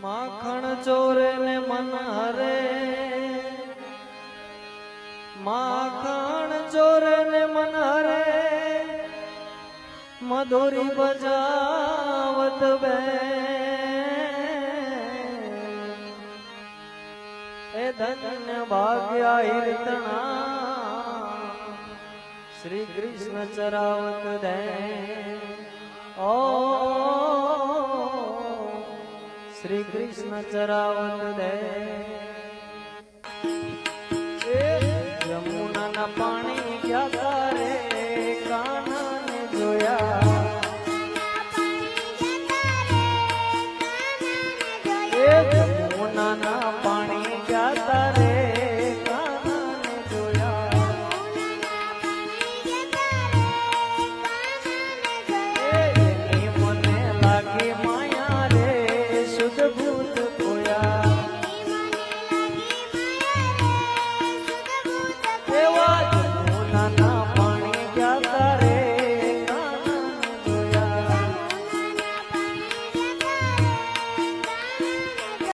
માખણ ચોરે ને મન હરે. માખણ ચોરે ને મન હરે. મધુરી બજાવત બે. એ ધન્ય ભાગ્યા હિરતણા શ્રી કૃષ્ણ ચરાવત દે. ઓ શ્રી કૃષ્ણ ચરાવન દે. યમુના પાણી ગયા તારે કાનને જોયા. એ યમુના પાણી Oh,